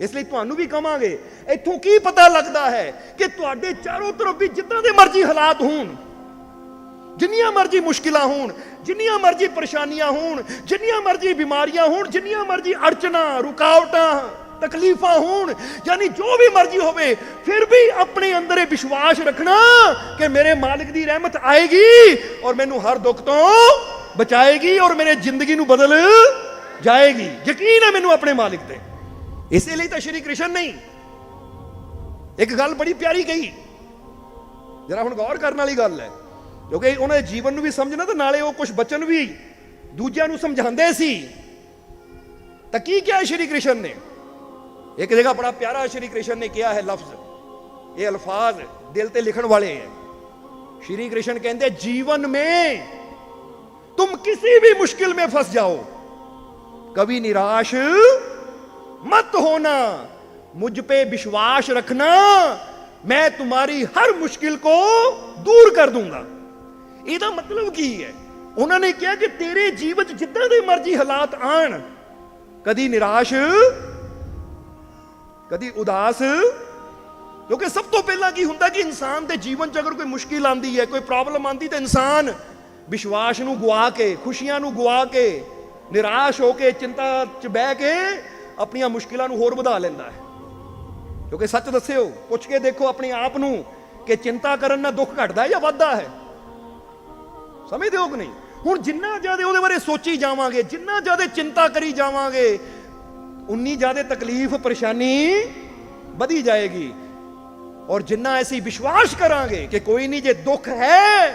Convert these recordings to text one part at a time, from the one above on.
ਇਸ ਲਈ ਤੁਹਾਨੂੰ ਵੀ ਕਵਾਂਗੇ, ਇੱਥੋਂ ਕੀ ਪਤਾ ਲੱਗਦਾ ਹੈ ਕਿ ਤੁਹਾਡੇ ਚਾਰੋਂ ਤਰਫ ਵੀ ਜਿੱਦਾਂ ਦੇ ਮਰਜ਼ੀ ਹਾਲਾਤ ਹੋਣ, ਜਿੰਨੀਆਂ ਮਰਜ਼ੀ ਮੁਸ਼ਕਿਲਾਂ ਹੋਣ, ਜਿੰਨੀਆਂ ਮਰਜ਼ੀ ਪਰੇਸ਼ਾਨੀਆਂ ਹੋਣ, ਜਿੰਨੀਆਂ ਮਰਜ਼ੀ ਬਿਮਾਰੀਆਂ ਹੋਣ, ਜਿੰਨੀਆਂ ਮਰਜ਼ੀ ਅੜਚਣਾ, ਰੁਕਾਵਟਾਂ, ਤਕਲੀਫਾਂ ਹੋਣ, ਯਾਨੀ ਜੋ ਵੀ ਮਰਜ਼ੀ ਹੋਵੇ, ਫਿਰ ਵੀ ਆਪਣੇ ਅੰਦਰ ਇਹ ਵਿਸ਼ਵਾਸ ਰੱਖਣਾ ਕਿ ਮੇਰੇ ਮਾਲਿਕ ਦੀ ਰਹਿਮਤ ਆਏਗੀ ਔਰ ਮੈਨੂੰ ਹਰ ਦੁੱਖ ਤੋਂ ਬਚਾਏਗੀ ਔਰ ਮੇਰੇ ਜ਼ਿੰਦਗੀ ਨੂੰ ਬਦਲ ਜਾਏਗੀ। ਯਕੀਨ ਹੈ ਮੈਨੂੰ ਆਪਣੇ ਮਾਲਿਕ ਤੇ। ਇਸੇ ਲਈ ਤਾਂ ਸ਼੍ਰੀ ਕ੍ਰਿਸ਼ਨ ਨਹੀਂ ਇੱਕ ਗੱਲ ਬੜੀ ਪਿਆਰੀ ਕਹੀ ਜਰਾ ਹੁਣ ਗੌਰ ਕਰਨ ਵਾਲੀ ਗੱਲ ਹੈ ਕਿਉਂਕਿ ਉਹਨਾਂ ਦੇ ਜੀਵਨ ਨੂੰ ਵੀ ਸਮਝਣਾ ਤੇ ਨਾਲੇ ਉਹ ਕੁਝ ਬਚਨ ਵੀ ਦੂਜਿਆਂ ਨੂੰ ਸਮਝਾਉਂਦੇ ਸੀ ਤਾਂ ਕੀ ਕਿਹਾ ਸ਼੍ਰੀ ਕ੍ਰਿਸ਼ਨ ਨੇ ਇੱਕ ਜਗ੍ਹਾ ਬੜਾ ਪਿਆਰਾ ਸ਼੍ਰੀ ਕ੍ਰਿਸ਼ਨ ਨੇ ਕਿਹਾ ਹੈ ਲਫ਼ਜ਼ ਇਹ ਅਲਫਾਜ਼ ਦਿਲ ਤੇ ਲਿਖਣ ਵਾਲੇ ਹੈ ਸ਼੍ਰੀ ਕ੍ਰਿਸ਼ਨ ਕਹਿੰਦੇ जीवन में तुम किसी भी मुश्किल में फंस जाओ कभी निराश मत होना मुझ पे विश्वास रखना मैं तुम्हारी हर मुश्किल को दूर कर दूंगा ਇਹਦਾ ਮਤਲਬ ਕੀ ਹੈ ਉਹਨਾਂ ਨੇ ਕਿਹਾ ਕਿ ਤੇਰੇ ਜੀਵਨ 'ਚ ਜਿੱਦਾਂ ਦੇ ਮਰਜ਼ੀ ਹਾਲਾਤ ਆਣ ਕਦੀ ਨਿਰਾਸ਼ ਕਦੀ ਉਦਾਸ ਕਿਉਂਕਿ ਸਭ ਤੋਂ ਪਹਿਲਾਂ ਕੀ ਹੁੰਦਾ ਕਿ ਇਨਸਾਨ ਦੇ ਜੀਵਨ 'ਚ ਅਗਰ ਕੋਈ ਮੁਸ਼ਕਿਲ ਆਂਦੀ ਹੈ ਕੋਈ ਪ੍ਰੋਬਲਮ ਆਂਦੀ ਤਾਂ ਇਨਸਾਨ ਵਿਸ਼ਵਾਸ ਨੂੰ ਗਵਾ ਕੇ ਖੁਸ਼ੀਆਂ ਨੂੰ ਗਵਾ ਕੇ ਨਿਰਾਸ਼ ਹੋ ਕੇ ਚਿੰਤਾ 'ਚ ਬਹਿ ਕੇ ਆਪਣੀਆਂ ਮੁਸ਼ਕਿਲਾਂ ਨੂੰ ਹੋਰ ਵਧਾ ਲੈਂਦਾ ਹੈ। ਕਿਉਂਕਿ ਸੱਚ ਦੱਸਿਓ, ਪੁੱਛ ਕੇ ਦੇਖੋ ਆਪਣੇ ਆਪ ਨੂੰ ਕਿ ਚਿੰਤਾ ਕਰਨ ਨਾਲ ਦੁੱਖ ਘਟਦਾ ਹੈ ਜਾਂ ਵੱਧਦਾ ਹੈ। ਸਮਝਦੇ ਹੋ ਕਿ ਨਹੀਂ। ਹੁਣ ਜਿੰਨਾ ਜ਼ਿਆਦਾ ਉਹਦੇ ਬਾਰੇ ਸੋਚੀ ਜਾਵਾਂਗੇ, ਜਿੰਨਾ ਜ਼ਿਆਦਾ ਚਿੰਤਾ ਕਰੀ ਜਾਵਾਂਗੇ, ਉਨੀ ਜ਼ਿਆਦਾ ਤਕਲੀਫ, ਪਰੇਸ਼ਾਨੀ ਵਧੀ ਜਾਏਗੀ। ਔਰ ਜਿੰਨਾ ਅਸੀਂ ਵਿਸ਼ਵਾਸ ਕਰਾਂਗੇ ਕਿ ਕੋਈ ਨਹੀਂ, ਜੇ ਦੁੱਖ ਹੈ,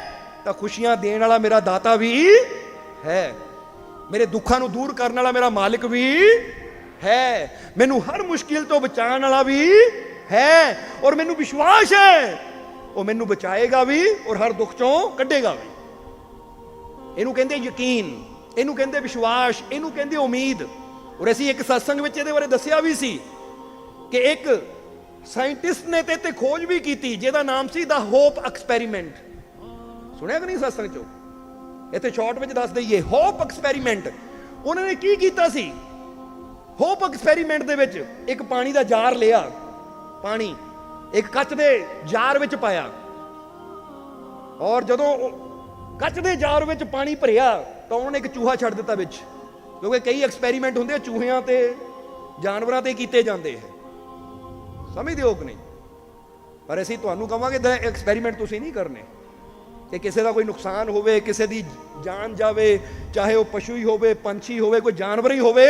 ਤਾਂ ਖੁਸ਼ੀਆਂ ਦੇਣ ਵਾਲਾ ਮੇਰਾ ਦਾਤਾ ਵੀ ਹੈ। ਮੇਰੇ ਦੁੱਖਾਂ ਨੂੰ ਦੂਰ ਕਰਨ ਵਾਲਾ ਮੇਰਾ ਮਾਲਕ ਵੀ ਹੈ। ਮੈਨੂੰ ਹਰ ਮੁਸ਼ਕਿਲ ਤੋਂ ਬਚਾਉਣ ਵਾਲਾ ਵੀ ਹੈ ਔਰ ਮੈਨੂੰ ਵਿਸ਼ਵਾਸ ਹੈ। ਉਹ ਮੈਨੂੰ ਬਚਾਏਗਾ ਵੀ ਔਰ ਹਰ ਦੁੱਖ ਚੋਂ ਕੱਢੇਗਾ ਵੀ। ਇਹਨੂੰ ਕਹਿੰਦੇ ਯਕੀਨ, ਇਹਨੂੰ ਕਹਿੰਦੇ ਵਿਸ਼ਵਾਸ, ਇਹਨੂੰ ਕਹਿੰਦੇ ਉਮੀਦ। ਔਰ ਅਸੀਂ ਇੱਕ ਸਤਸੰਗ ਵਿੱਚ ਇਹਦੇ ਬਾਰੇ ਦੱਸਿਆ ਵੀ ਸੀ ਕਿ ਇੱਕ ਸਾਇੰਟਿਸਟ ਨੇ ਤੇ ਤੇ ਖੋਜ ਵੀ ਕੀਤੀ, ਜਿਹਦਾ ਨਾਮ ਸੀ ਦਾ ਹੋਪ ਐਕਸਪੈਰੀਮੈਂਟ ਸੁਣਿਆ ਕਿ ਨਹੀਂ ਸਤਸੰਗ ਚੋਂ? ਇੱਥੇ ਸ਼ਾਰਟ ਵਿੱਚ ਦੱਸ ਦਈਏ ਹੋਪ ਐਕਸਪੈਰੀਮੈਂਟ ਉਹਨਾਂ ਨੇ ਕੀ ਕੀਤਾ ਸੀ? ਹੋਪ ਐਕਸਪੈਰੀਮੈਂਟ ਦੇ ਵਿੱਚ ਇੱਕ ਪਾਣੀ ਦਾ ਜਾਰ ਲਿਆ, ਪਾਣੀ, ਇੱਕ ਕੱਚ ਦੇ ਜਾਰ ਵਿੱਚ ਪਾਇਆ। ਔਰ ਜਦੋਂ ਕੱਚ ਦੇ ਜਾਰ ਵਿੱਚ ਪਾਣੀ ਭਰਿਆ, ਤਾਂ ਉਹਨੇ ਇੱਕ ਚੂਹਾ ਛੱਡ ਦਿੱਤਾ ਵਿੱਚ। ਕਿਉਂਕਿ ਕਈ ਐਕਸਪੈਰੀਮੈਂਟ ਹੁੰਦੇ ਆ, ਚੂਹਿਆਂ ਤੇ ਜਾਨਵਰਾਂ ਤੇ ਕੀਤੇ ਜਾਂਦੇ ਹੈ ਸਮਝਦੇ ਹੋ ਕਿ ਨਹੀਂ? ਪਰ ਅਸੀਂ ਤੁਹਾਨੂੰ ਕਹਾਂਗੇ ਦਾ ਐਕਸਪੈਰੀਮੈਂਟ ਤੁਸੀਂ ਨਹੀਂ ਕਰਨੇ। ਕਿ ਕਿਸੇ ਦਾ ਕੋਈ ਨੁਕਸਾਨ ਹੋਵੇ, ਕਿਸੇ ਦੀ ਜਾਨ ਜਾਵੇ, ਚਾਹੇ ਉਹ ਪਸ਼ੂ ਹੀ ਹੋਵੇ, ਪੰਛੀ ਹੋਵੇ, ਕੋਈ ਜਾਨਵਰ ਹੀ ਹੋਵੇ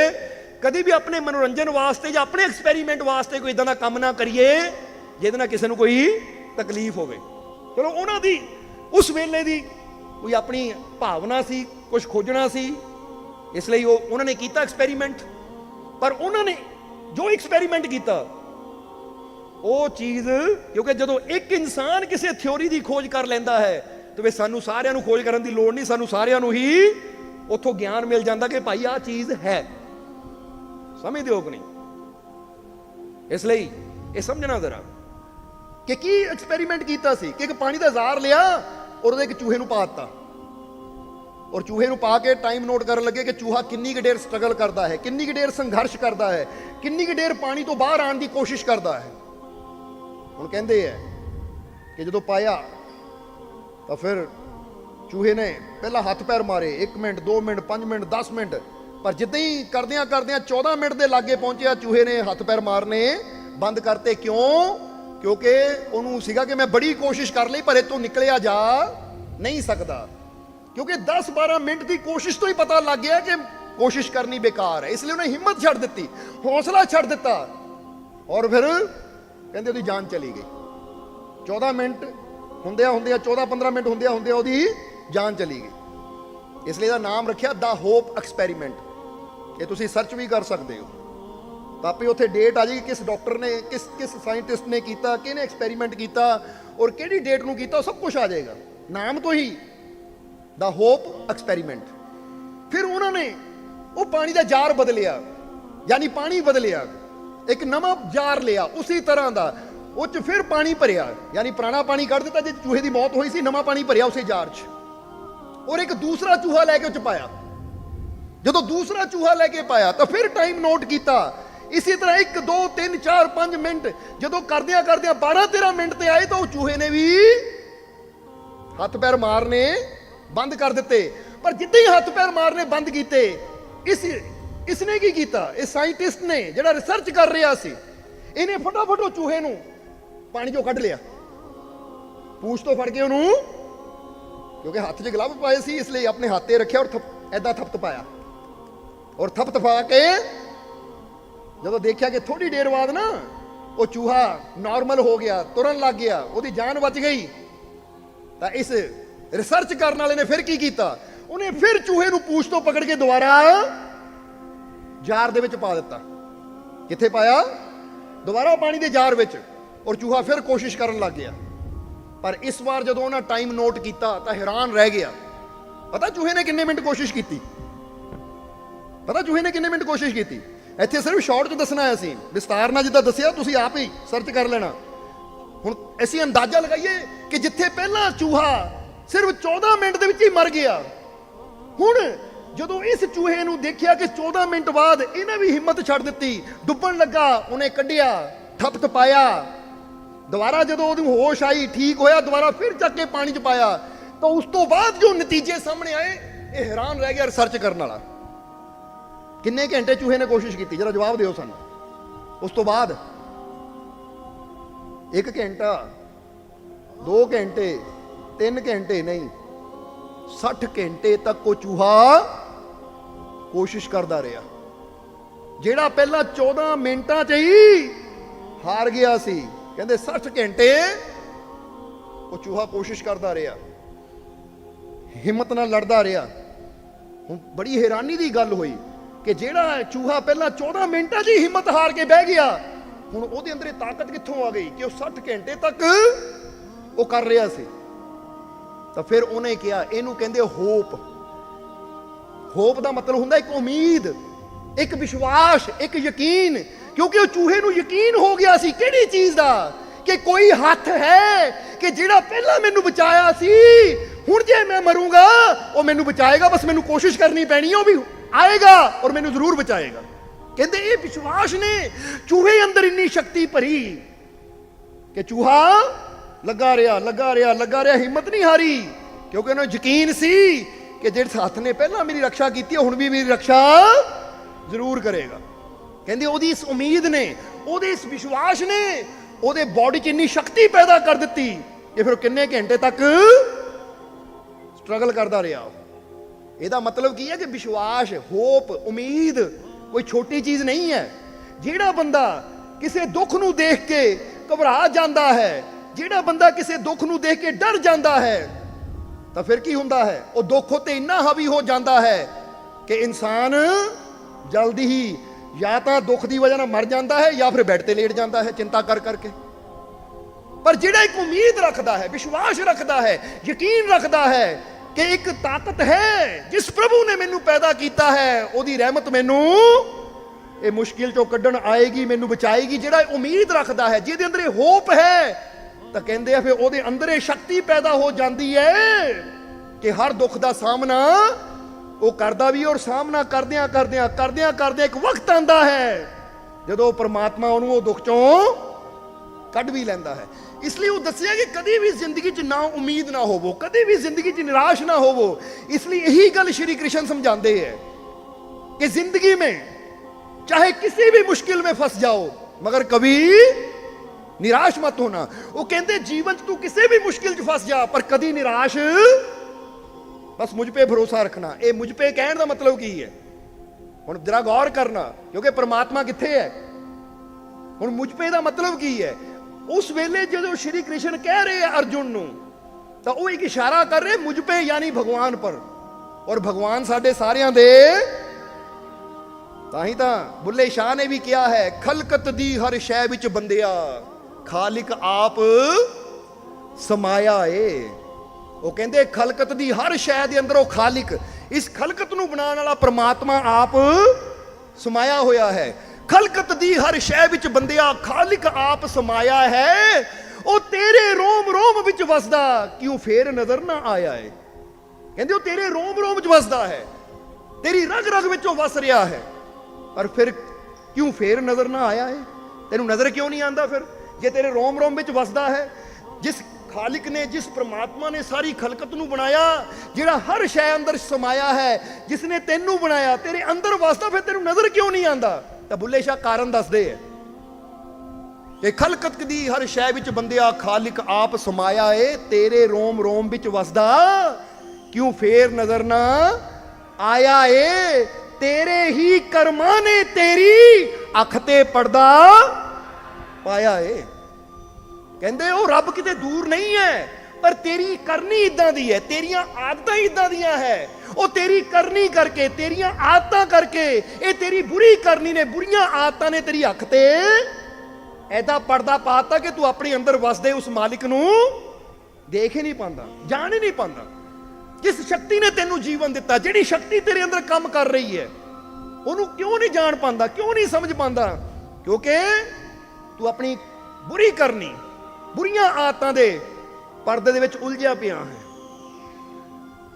ਕਦੇ ਵੀ ਆਪਣੇ ਮਨੋਰੰਜਨ ਵਾਸਤੇ ਜਾਂ ਆਪਣੇ ਐਕਸਪੈਰੀਮੈਂਟ ਵਾਸਤੇ ਕੋਈ ਇਦਾਂ ਦਾ ਕੰਮ ਨਾ ਕਰੀਏ, ਜਿਹਦੇ ਨਾਲ ਕਿਸੇ ਨੂੰ ਕੋਈ ਤਕਲੀਫ ਹੋਵੇ। ਚਲੋ, ਉਹਨਾਂ ਦੀ, ਉਸ ਵੇਲੇ ਦੀ ਕੋਈ ਆਪਣੀ ਭਾਵਨਾ ਸੀ ਕੁਝ ਖੋਜਣਾ ਸੀ, ਇਸ ਲਈ ਉਹ, ਉਹਨਾਂ ਨੇ ਕੀਤਾ ਐਕਸਪੈਰੀਮੈਂਟ ਪਰ ਉਹਨਾਂ ਨੇ ਜੋ ਐਕਸਪੈਰੀਮੈਂਟ ਕੀਤਾ, ਉਹ ਚੀਜ਼, ਕਿਉਂਕਿ ਜਦੋਂ ਇੱਕ ਇਨਸਾਨ ਕਿਸੇ ਥਿਉਰੀ ਦੀ ਖੋਜ ਕਰ ਲੈਂਦਾ ਹੈ, ਤੇ ਵੇ ਸਾਨੂੰ ਸਾਰਿਆਂ ਨੂੰ ਖੋਜ ਕਰਨ ਦੀ ਲੋੜ ਨਹੀਂ, ਸਾਨੂੰ ਸਾਰਿਆਂ ਨੂੰ ਹੀ ਉੱਥੋਂ ਗਿਆਨ ਮਿਲ ਜਾਂਦਾ ਕਿ ਭਾਈ ਆਹ ਚੀਜ਼ ਹੈ। ਸਮਝਦੇ ਹੋ ਕਿ ਨਹੀਂ। ਇਸ ਲਈ ਇਹ ਸਮਝਣਾ ਜ਼ਰਾ। ਕਿ ਕੀ ਐਕਸਪੈਰੀਮੈਂਟ ਕੀਤਾ ਸੀ? ਕਿ ਇੱਕ ਪਾਣੀ ਦਾ ਜ਼ਾਰ ਲਿਆ ਔਰ ਉਹਦੇ ਇੱਕ ਚੂਹੇ ਨੂੰ ਪਾ ਦਿੱਤਾ ਔਰ ਚੂਹੇ ਨੂੰ ਪਾ ਕੇ ਟਾਈਮ ਨੋਟ ਕਰਨ ਲੱਗੇ ਕਿ ਚੂਹਾ ਕਿੰਨੀ ਕੁ ਦੇਰ ਸਟਰਗਲ ਕਰਦਾ ਹੈ, ਕਿੰਨੀ ਕੁ ਦੇਰ ਸੰਘਰਸ਼ ਕਰਦਾ ਹੈ, ਕਿੰਨੀ ਕੁ ਦੇਰ ਪਾਣੀ ਤੋਂ ਬਾਹਰ ਆਉਣ ਦੀ ਕੋਸ਼ਿਸ਼ ਕਰਦਾ ਹੈ। ਹੁਣ ਕਹਿੰਦੇ ਹੈ ਕਿ ਜਦੋਂ ਪਾਇਆ, ਤਾਂ ਫਿਰ ਚੂਹੇ ਨੇ ਪਹਿਲਾਂ ਹੱਥ ਪੈਰ ਮਾਰੇ 1 ਮਿੰਟ 2 ਮਿੰਟ 5 ਮਿੰਟ 10 ਮਿੰਟ ਪਰ ਜਿੱਦਾਂ ਹੀ ਕਰਦਿਆਂ ਕਰਦਿਆਂ 14 ਮਿੰਟ ਦੇ ਲਾਗੇ ਪਹੁੰਚਿਆ, ਚੂਹੇ ਨੇ ਹੱਥ ਪੈਰ ਮਾਰਨੇ ਬੰਦ ਕਰਤੇ। ਕਿਉਂ? ਕਿਉਂਕਿ ਉਹਨੂੰ ਸੀਗਾ ਕਿ ਮੈਂ ਬੜੀ ਕੋਸ਼ਿਸ਼ ਕਰ ਲਈ, ਪਰ ਇਹ ਤੋਂ ਨਿਕਲਿਆ ਜਾ ਨਹੀਂ ਸਕਦਾ। ਕਿਉਂਕਿ 10-12 ਮਿੰਟ ਦੀ ਕੋਸ਼ਿਸ਼ ਤੋਂ ਹੀ ਪਤਾ ਲੱਗ ਗਿਆ ਕਿ ਕੋਸ਼ਿਸ਼ ਕਰਨੀ ਬੇਕਾਰ ਹੈ। ਇਸ ਲਈ ਉਹਨੇ ਹਿੰਮਤ ਛੱਡ ਦਿੱਤੀ, ਹੌਸਲਾ ਛੱਡ ਦਿੱਤਾ ਔਰ ਫਿਰ ਕਹਿੰਦੇ ਉਹਦੀ ਜਾਨ ਚਲੀ ਗਈ। 14 ਮਿੰਟ ਹੁੰਦਿਆਂ ਹੁੰਦਿਆਂ 14-15 ਮਿੰਟ ਹੁੰਦਿਆਂ ਹੁੰਦਿਆਂ ਉਹਦੀ ਜਾਨ ਚਲੀ ਗਈ। ਇਸ ਲਈ ਇਹਦਾ ਨਾਮ ਰੱਖਿਆ ਦਾ ਹੋਪ ਐਕਸਪੈਰੀਮੈਂਟ ਇਹ ਤੁਸੀਂ ਸਰਚ ਵੀ ਕਰ ਸਕਦੇ ਹੋ। ਤਾਂ ਆਪੇ ਉੱਥੇ ਡੇਟ ਆ ਜਾਏਗੀ ਕਿਸ ਡਾਕਟਰ ਨੇ, ਕਿਸ ਕਿਸ ਸਾਇੰਟਿਸਟ ਨੇ ਕੀਤਾ, ਕਿਹਨੇ ਐਕਸਪੈਰੀਮੈਂਟ ਕੀਤਾ ਔਰ ਕਿਹੜੀ ਡੇਟ ਨੂੰ ਕੀਤਾ ਸਭ ਕੁਝ ਆ ਜਾਏਗਾ। ਨਾਮ ਤੋਂ ਹੀ ਦਾ ਹੋਪ ਐਕਸਪੈਰੀਮੈਂਟ ਫਿਰ ਉਹਨਾਂ ਨੇ ਉਹ ਪਾਣੀ ਦਾ ਜਾਰ ਬਦਲਿਆ, ਯਾਨੀ ਪਾਣੀ ਬਦਲਿਆ, ਇੱਕ ਨਵਾਂ ਜਾਰ ਲਿਆ, ਉਸੇ ਤਰ੍ਹਾਂ ਦਾ, ਉਹ ਚ ਫਿਰ ਪਾਣੀ ਭਰਿਆ, ਯਾਨੀ ਪੁਰਾਣਾ ਪਾਣੀ ਕੱਢ ਦਿੱਤਾ, ਜੇ ਚੂਹੇ ਦੀ ਮੌਤ ਹੋਈ ਸੀ, ਨਵਾਂ ਪਾਣੀ ਭਰਿਆ ਉਸੇ ਜਾਰ 'ਚ। ਔਰ ਇੱਕ ਦੂਸਰਾ ਚੂਹਾ ਲੈ ਕੇ ਉਹ ਚ ਪਾਇਆ। ਜਦੋਂ ਦੂਸਰਾ ਚੂਹਾ ਲੈ ਕੇ ਪਾਇਆ ਤਾਂ ਫਿਰ ਟਾਈਮ ਨੋਟ ਕੀਤਾ। ਇਸੇ ਤਰ੍ਹਾਂ 1 2 3 4 5 ਮਿੰਟ ਜਦੋਂ ਕਰਦਿਆਂ ਕਰਦਿਆਂ 12 13 ਮਿੰਟ ਤੇ ਆਏ ਤਾਂ ਉਹ ਚੂਹੇ ਨੇ ਵੀ ਹੱਥ ਪੈਰ ਮਾਰਨੇ ਬੰਦ ਕਰ ਦਿੱਤੇ। ਪਰ ਜਿੱਦਾਂ ਹੀ ਹੱਥ ਪੈਰ ਮਾਰਨੇ ਬੰਦ ਕੀਤੇ, ਇਸ ਇਸ ਕੀ ਕੀਤਾ? ਇਹ ਸਾਇੰਟਿਸਟ ਨੇ ਜਿਹੜਾ ਰਿਸਰਚ ਕਰ ਰਿਹਾ ਸੀ, ਇਹਨੇ ਫਟਾਫਟ ਉਹ ਚੂਹੇ ਨੂੰ ਪਾਣੀ ਚੋਂ ਕੱਢ ਲਿਆ। ਪੂਛ ਤੋਂ ਫੜ ਕੇ ਉਹਨੂੰ, ਕਿਉਂਕਿ ਹੱਥ 'ਚ ਗਲਵ ਪਾਏ ਸੀ, ਇਸ ਲਈ ਆਪਣੇ ਹੱਥ ਤੇ ਰੱਖਿਆ ਔਰ ਥਪ ਐਦਾਂ ਥਪਥਪਾਇਆ ਔਰ ਥਪਥਪਾ ਕੇ ਜਦੋਂ ਦੇਖਿਆ ਕਿ ਥੋੜੀ ਦੇਰ ਬਾਅਦ ਨਾ ਉਹ ਚੂਹਾ ਨਾਰਮਲ ਹੋ ਗਿਆ, ਤੁਰਨ ਲੱਗ ਗਿਆ, ਉਹਦੀ ਜਾਨ ਬਚ ਗਈ। ਤਾਂ ਇਸ ਰਿਸਰਚ ਕਰਨ ਵਾਲੇ ਨੇ ਫਿਰ ਕੀ ਕੀਤਾ? ਉਹਨੇ ਫਿਰ ਚੂਹੇ ਨੂੰ ਪੂਛ ਤੋਂ ਪਕੜ ਕੇ ਦੁਬਾਰਾ ਜਾਰ ਦੇ ਵਿੱਚ ਪਾ ਦਿੱਤਾ। ਕਿੱਥੇ ਪਾਇਆ? ਦੁਬਾਰਾ ਪਾਣੀ ਦੇ ਜਾਰ ਵਿੱਚ। ਔਰ ਚੂਹਾ ਫਿਰ ਕੋਸ਼ਿਸ਼ ਕਰਨ ਲੱਗ ਗਿਆ। ਪਰ ਇਸ ਵਾਰ ਜਦੋਂ ਉਹਨਾਂ ਟਾਈਮ ਨੋਟ ਕੀਤਾ ਤਾਂ ਹੈਰਾਨ ਰਹਿ ਗਿਆ। ਪਤਾ ਚੂਹੇ ਨੇ ਕਿੰਨੇ ਮਿੰਟ ਕੋਸ਼ਿਸ਼ ਕੀਤੀ? ਪਤਾ ਚੂਹੇ ਨੇ ਕਿੰਨੇ ਮਿੰਟ ਕੋਸ਼ਿਸ਼ ਕੀਤੀ? ਇੱਥੇ ਸਿਰਫ ਸ਼ਾਰਟ 'ਚ ਦੱਸਣਾ ਹੈ ਅਸੀਂ ਵਿਸਤਾਰ ਨਾਲ ਜਿੱਦਾਂ ਦੱਸਿਆ, ਤੁਸੀਂ ਆਪ ਹੀ ਸਰਚ ਕਰ ਲੈਣਾ। ਹੁਣ ਅਸੀਂ ਅੰਦਾਜ਼ਾ ਲਗਾਈਏ ਕਿ ਜਿੱਥੇ ਪਹਿਲਾਂ ਚੂਹਾ ਸਿਰਫ 14 ਮਿੰਟ ਦੇ ਵਿੱਚ ਹੀ ਮਰ ਗਿਆ। ਹੁਣ ਜਦੋਂ ਇਸ ਚੂਹੇ ਨੂੰ ਦੇਖਿਆ ਕਿ 14 ਮਿੰਟ ਬਾਅਦ ਇਹਨੇ ਵੀ ਹਿੰਮਤ ਛੱਡ ਦਿੱਤੀ, ਡੁੱਬਣ ਲੱਗਾ, ਉਹਨੇ ਕੱਢਿਆ ਠੱਪ ਟਪਾਇਆ ਦੁਬਾਰਾ ਜਦੋਂ ਉਹਨੂੰ ਹੋਸ਼ ਆਈ, ਠੀਕ ਹੋਇਆ, ਦੁਬਾਰਾ ਫਿਰ ਚੱਕ ਕੇ ਪਾਣੀ 'ਚ ਪਾਇਆ, ਤਾਂ ਉਸ ਤੋਂ ਬਾਅਦ ਜੋ ਨਤੀਜੇ ਸਾਹਮਣੇ ਆਏ, ਇਹ ਹੈਰਾਨ ਰਹਿ ਗਿਆ ਰਿਸਰਚ ਕਰਨ ਵਾਲਾ। ਕਿੰਨੇ ਘੰਟੇ ਚੂਹੇ ਨੇ ਕੋਸ਼ਿਸ਼ ਕੀਤੀ? ਜਰਾ ਜਵਾਬ ਦਿਓ ਸਾਨੂੰ। ਉਸ ਤੋਂ ਬਾਅਦ 1 ਘੰਟਾ 2 ਘੰਟੇ 3 ਘੰਟੇ ਨਹੀਂ 60 ਘੰਟੇ ਤੱਕ ਉਹ ਚੂਹਾ ਕੋਸ਼ਿਸ਼ ਕਰਦਾ ਰਿਹਾ। ਜਿਹੜਾ ਪਹਿਲਾਂ 14 ਮਿੰਟਾਂ 'ਚ ਹੀ ਹਾਰ ਗਿਆ ਸੀ, ਕਹਿੰਦੇ 60 ਘੰਟੇ ਉਹ ਚੂਹਾ ਕੋਸ਼ਿਸ਼ ਕਰਦਾ ਰਿਹਾ। ਹਿੰਮਤ ਨਾਲ ਲੜਦਾ ਰਿਹਾ। ਹੁਣ ਬੜੀ ਹੈਰਾਨੀ ਦੀ ਗੱਲ ਹੋਈ। ਕਿ ਜਿਹੜਾ ਚੂਹਾ ਪਹਿਲਾਂ 14 ਮਿੰਟਾਂ 'ਚ ਹੀ ਹਿੰਮਤ ਹਾਰ ਕੇ ਬਹਿ ਗਿਆ, ਹੁਣ ਉਹਦੇ ਅੰਦਰ ਇਹ ਤਾਕਤ ਕਿੱਥੋਂ ਆ ਗਈ ਕਿ ਉਹ 60 ਘੰਟੇ ਤੱਕ ਉਹ ਕਰ ਰਿਹਾ ਸੀ? ਤਾਂ ਫਿਰ ਉਹਨੇ ਕਿਹਾ, ਇਹਨੂੰ ਕਹਿੰਦੇ ਹੋਪ। ਹੋਪ ਦਾ ਮਤਲਬ ਹੁੰਦਾ ਇੱਕ ਉਮੀਦ, ਇੱਕ ਵਿਸ਼ਵਾਸ, ਇੱਕ ਯਕੀਨ। ਕਿਉਂਕਿ ਉਹ ਚੂਹੇ ਨੂੰ ਯਕੀਨ ਹੋ ਗਿਆ ਸੀ ਕਿਹੜੀ ਚੀਜ਼ ਦਾ? ਕਿ ਕੋਈ ਹੱਥ ਹੈ ਕਿ ਜਿਹੜਾ ਪਹਿਲਾਂ ਮੈਨੂੰ ਬਚਾਇਆ ਸੀ, ਹੁਣ ਜੇ ਮੈਂ ਮਰੂੰਗਾ, ਉਹ ਮੈਨੂੰ ਬਚਾਏਗਾ, ਬਸ ਮੈਨੂੰ ਕੋਸ਼ਿਸ਼ ਕਰਨੀ ਪੈਣੀ ਉਹ ਵੀ ਆਏਗਾ ਔਰ ਮੈਨੂੰ ਜ਼ਰੂਰ ਬਚਾਏਗਾ। ਕਹਿੰਦੇ ਇਹ ਵਿਸ਼ਵਾਸ ਨੇ, ਚੂਹੇ ਅੰਦਰ ਇੰਨੀ ਸ਼ਕਤੀ ਭਰੀ ਕਿ ਚੂਹਾ ਲੱਗਾ ਰਿਹਾ ਲੱਗਾ ਰਿਹਾ ਲੱਗਾ ਰਿਹਾ, ਹਿੰਮਤ ਨਹੀਂ ਹਾਰੀ। ਕਿਉਂਕਿ ਉਹਨੂੰ ਯਕੀਨ ਸੀ ਕਿ ਜਿਹੜੇ ਹੱਥ ਨੇ ਪਹਿਲਾਂ ਮੇਰੀ ਰੱਖਿਆ ਕੀਤੀ, ਹੁਣ ਵੀ ਮੇਰੀ ਰੱਖਿਆ ਜ਼ਰੂਰ ਕਰੇਗਾ। ਕਹਿੰਦੇ ਉਹਦੀ ਇਸ ਉਮੀਦ ਨੇ, ਉਹਦੇ ਇਸ ਵਿਸ਼ਵਾਸ ਨੇ, ਉਹਦੇ ਬਾਡੀ 'ਚ ਇੰਨੀ ਸ਼ਕਤੀ ਪੈਦਾ ਕਰ ਦਿੱਤੀ ਕਿ ਫਿਰ ਉਹ ਕਿੰਨੇ ਘੰਟੇ ਤੱਕ ਸਟਰਗਲ ਕਰਦਾ ਰਿਹਾ ਉਹ। ਇਹਦਾ ਮਤਲਬ ਕੀ ਹੈ ਕਿ ਵਿਸ਼ਵਾਸ, ਹੋਪ, ਉਮੀਦ ਕੋਈ ਛੋਟੀ ਚੀਜ਼ ਨਹੀਂ ਹੈ। ਜਿਹੜਾ ਬੰਦਾ ਕਿਸੇ ਦੁੱਖ ਨੂੰ ਦੇਖ ਕੇ ਘਬਰਾ ਜਾਂਦਾ ਹੈ, ਜਿਹੜਾ ਬੰਦਾ ਕਿਸੇ ਦੁੱਖ ਨੂੰ ਦੇਖ ਕੇ ਡਰ ਜਾਂਦਾ ਹੈ, ਤਾਂ ਫਿਰ ਕੀ ਹੁੰਦਾ ਹੈ? ਉਹ ਦੁੱਖ ਉਤੇ ਇੰਨਾ ਹਾਵੀ ਹੋ ਜਾਂਦਾ ਹੈ ਕਿ ਇਨਸਾਨ ਜਲਦੀ ਹੀ ਜਾਂ ਤਾਂ ਦੁੱਖ ਦੀ ਵਜ੍ਹਾ ਨਾਲ ਮਰ ਜਾਂਦਾ ਹੈ ਜਾਂ ਫਿਰ ਬੈੱਡ ਤੇ ਲੇਟ ਜਾਂਦਾ ਹੈ, ਚਿੰਤਾ ਕਰ ਕਰਕੇ। ਪਰ ਜਿਹੜਾ ਇੱਕ ਉਮੀਦ ਰੱਖਦਾ ਹੈ, ਵਿਸ਼ਵਾਸ ਰੱਖਦਾ ਹੈ, ਯਕੀਨ ਰੱਖਦਾ ਹੈ ਕਿ ਇੱਕ ਤਾਕਤ ਹੈ ਜਿਸ ਪ੍ਰਭੂ ਨੇ ਮੈਨੂੰ ਪੈਦਾ ਕੀਤਾ ਹੈ, ਉਹਦੀ ਰਹਿਮਤ ਮੈਨੂੰ ਇਹ ਮੁਸ਼ਕਿਲ ਚੋਂ ਕੱਢਣ ਆਏਗੀ, ਮੈਨੂੰ ਬਚਾਏਗੀ, ਜਿਹੜਾ ਉਮੀਦ ਰੱਖਦਾ ਹੈ, ਜਿਹਦੇ ਅੰਦਰ ਇਹ ਹੋਪ ਹੈ, ਤਾਂ ਕਹਿੰਦੇ ਆ ਫਿਰ ਉਹਦੇ ਅੰਦਰ ਇਹ ਸ਼ਕਤੀ ਪੈਦਾ ਹੋ ਜਾਂਦੀ ਹੈ ਕਿ ਹਰ ਦੁੱਖ ਦਾ ਸਾਹਮਣਾ ਉਹ ਕਰਦਾ ਵੀ ਔਰ ਸਾਹਮਣਾ ਕਰਦਿਆਂ ਕਰਦਿਆਂ ਕਰਦਿਆਂ ਕਰਦਿਆਂ ਇੱਕ ਵਕਤ ਆਂਦਾ ਹੈ, ਜਦੋਂ ਪਰਮਾਤਮਾ ਉਹਨੂੰ ਉਹ ਦੁੱਖ ਚੋਂ ਕੱਢ ਵੀ ਲੈਂਦਾ ਹੈ। ਇਸ ਲਈ ਉਹ ਦੱਸਿਆ ਕਿ ਕਦੇ ਵੀ ਜ਼ਿੰਦਗੀ 'ਚ ਨਾ ਉਮੀਦ ਨਾ ਹੋਵੋ ਕਦੇ ਵੀ ਜ਼ਿੰਦਗੀ 'ਚ ਨਿਰਾਸ਼ ਨਾ ਹੋਵੋ ਇਸ ਲਈ ਇਹੀ ਗੱਲ ਸ਼੍ਰੀ ਕ੍ਰਿਸ਼ਨ ਸਮਝਾਉਂਦੇ ਹੈ ਕਿ ਜ਼ਿੰਦਗੀ ਮੇਂ ਚਾਹੇ ਕਿਸੇ ਵੀ ਮੁਸ਼ਕਿਲ ਮੇਂ ਫਸ ਜਾਓ ਮਗਰ ਕभी ਨਿਰਾਸ਼ ਮਤ ਹੋਣਾ ਉਹ ਕਹਿੰਦੇ ਜੀਵਨ 'ਚ ਤੂੰ ਕਿਸੇ ਵੀ ਮੁਸ਼ਕਿਲ 'ਚ ਫਸ ਜਾ ਪਰ ਕਦੀ ਨਿਰਾਸ਼ ਬਸ ਮੁਝ ਪੇ ਭਰੋਸਾ ਰੱਖਣਾ ਇਹ ਮੁਝ 'ਤੇ ਕਹਿਣ ਦਾ ਮਤਲਬ ਕੀ ਹੈ ਹੁਣ ਜਰਾ ਗੌਰ ਕਰਨਾ ਕਿਉਂਕਿ ਪ੍ਰਮਾਤਮਾ ਕਿੱਥੇ ਹੈ ਹੁਣ ਮੁਝ 'ਤੇ ਦਾ ਮਤਲਬ ਕੀ ਹੈ ਉਸ ਵੇਲੇ ਜਦੋਂ ਸ਼੍ਰੀ ਕ੍ਰਿਸ਼ਨ ਕਹਿ ਰਹੇ ਆ ਅਰਜੁਨ ਨੂੰ ਤਾਂ ਉਹ ਇੱਕ ਇਸ਼ਾਰਾ ਕਰ ਰਹੇ ਮੁਝ ਪੇ ਯਾਨੀ ਭਗਵਾਨ ਪਰ ਔਰ ਭਗਵਾਨ ਸਾਡੇ ਸਾਰਿਆਂ ਦੇ ਤਾਂ ਹੀ ਤਾਂ ਬੁੱਲੇ ਸ਼ਾਹ ਨੇ ਵੀ ਕਿਹਾ ਹੈ ਖਲਕਤ ਦੀ ਹਰ ਸ਼ੈ ਵਿੱਚ ਬੰਦਿਆ ਖਾਲਿਕ ਆਪ ਸਮਾਇਆ ਏ ਉਹ ਕਹਿੰਦੇ ਖਲਕਤ ਦੀ ਹਰ ਸ਼ੈ ਦੇ ਅੰਦਰ ਉਹ ਖਾਲਿਕ ਇਸ ਖਲਕਤ ਨੂੰ ਬਣਾਉਣ ਵਾਲਾ ਪ੍ਰਮਾਤਮਾ ਆਪ ਸਮਾਇਆ ਹੋਇਆ ਹੈ ਖਲਕਤ ਦੀ ਹਰ ਸ਼ੈ ਵਿੱਚ ਬੰਦਿਆ ਖਾਲਿਕ ਆਪ ਸਮਾਇਆ ਹੈ। ਉਹ ਤੇਰੇ ਰੋਮ ਰੋਮ ਵਿੱਚ ਵਸਦਾ, ਕਿਉਂ ਫੇਰ ਨਜ਼ਰ ਨਾ ਆਇਆ ਏ? ਕਹਿੰਦੇ ਉਹ ਤੇਰੇ ਰੋਮ ਰੋਮ ਵਿੱਚ ਵਸਦਾ ਹੈ। ਤੇਰੀ ਰਗ ਰਗ ਉਹ ਵਸ ਰਿਹਾ ਹੈ। ਪਰ ਫਿਰ ਕਿਉਂ ਫੇਰ ਨਜ਼ਰ ਨਾ ਆਇਆ ਏ? ਤੈਨੂੰ ਨਜ਼ਰ ਕਿਉਂ ਨਹੀਂ ਆਂਦਾ ਫਿਰ? ਜੇ ਤੇਰੇ ਰੋਮ ਰੋਮ ਵਿੱਚ ਵਸਦਾ ਹੈ, ਜਿਸ ਖਾਲਿਕ ਨੇ, ਜਿਸ ਪ੍ਰਮਾਤਮਾ ਨੇ ਸਾਰੀ ਖਲਕਤ ਨੂੰ ਬਣਾਇਆ, ਜਿਹੜਾ ਹਰ ਸ਼ੈ ਅੰਦਰ ਸਮਾਇਆ ਹੈ ਜਿਸ ਨੇ ਤੈਨੂੰ ਬਣਾਇਆ, ਤੇਰੇ ਅੰਦਰ ਵਸਦਾ, ਫਿਰ ਤੈਨੂੰ ਨਜ਼ਰ ਕਿਉਂ ਨਹੀਂ ਆਂਦਾ? ਤਾਂ ਬੁੱਲੇ ਸ਼ਾਹ ਕਾਰਨ ਦੱਸਦੇ ਆ ਕਿ ਖਲਕਤ ਦੀ ਹਰ ਸ਼ੈ ਵਿੱਚ ਬੰਦਿਆ ਖਾਲਿਕ ਆਪ ਸਮਾਇਆ ਏ, ਤੇਰੇ ਰੋਮ ਰੋਮ ਵਿੱਚ ਵਸਦਾ, ਕਿਉਂ ਫੇਰ ਨਜ਼ਰ ਨਾ ਆਇਆ ਏ? ਤੇਰੇ ਹੀ ਕਰਮਾਂ ਨੇ ਤੇਰੀ ਅੱਖ ਤੇ ਪਰਦਾ ਪਾਇਆ ਏ। ਕਹਿੰਦੇ ਉਹ ਰੱਬ ਕਿਤੇ ਦੂਰ ਨਹੀਂ ਹੈ। ਪਰ ਤੇਰੀ ਕਰਨੀ ਇਦਾਂ ਦੀ ਹੈ, ਤੇਰੀਆਂ ਆਦਤਾਂ ਇਦਾਂ ਦੀਆਂ ਹੈ। ਉਹ ਤੇਰੀ ਕਰਨੀ ਕਰਕੇ, ਤੇਰੀਆਂ ਆਦਤਾਂ ਕਰਕੇ, ਇਹ ਤੇਰੀ ਬੁਰੀ ਕਰਨੀ ਨੇ, ਬੁਰੀਆਂ ਆਦਤਾਂ ਨੇ ਤੇਰੀ ਅੱਖ ਤੇ। ਐਦਾ ਪਰਦਾ ਪਾਤਾ ਕਿ ਤੂੰ ਆਪਣੇ ਅੰਦਰ ਵਸਦੇ ਉਸ ਮਾਲਿਕ ਨੂੰ। ਦੇਖ ਹੀ ਨਹੀਂ ਪਾਉਂਦਾ, ਜਾਣ ਹੀ ਨਹੀਂ ਪਾਉਂਦਾ। ਜਿਸ ਸ਼ਕਤੀ ਨੇ ਤੈਨੂੰ ਜੀਵਨ ਦਿੱਤਾ? ਜਿਹੜੀ ਸ਼ਕਤੀ ਤੇਰੇ ਅੰਦਰ ਕੰਮ ਕਰ ਰਹੀ ਹੈ। ਉਹਨੂੰ ਕਿਉਂ ਨਹੀਂ ਜਾਣ ਪਾਉਂਦਾ, ਕਿਉਂ ਨਹੀਂ ਸਮਝ ਪਾਉਂਦਾ? ਕਿਉਂਕਿ ਤੂੰ ਆਪਣੀ ਬੁਰੀ ਕਰਨੀ, ਬੁਰੀਆਂ ਆਦਤਾਂ ਦੇ ਪਰਦੇ ਦੇ ਵਿੱਚ ਉਲਝਿਆ ਪਿਆ ਹੈ।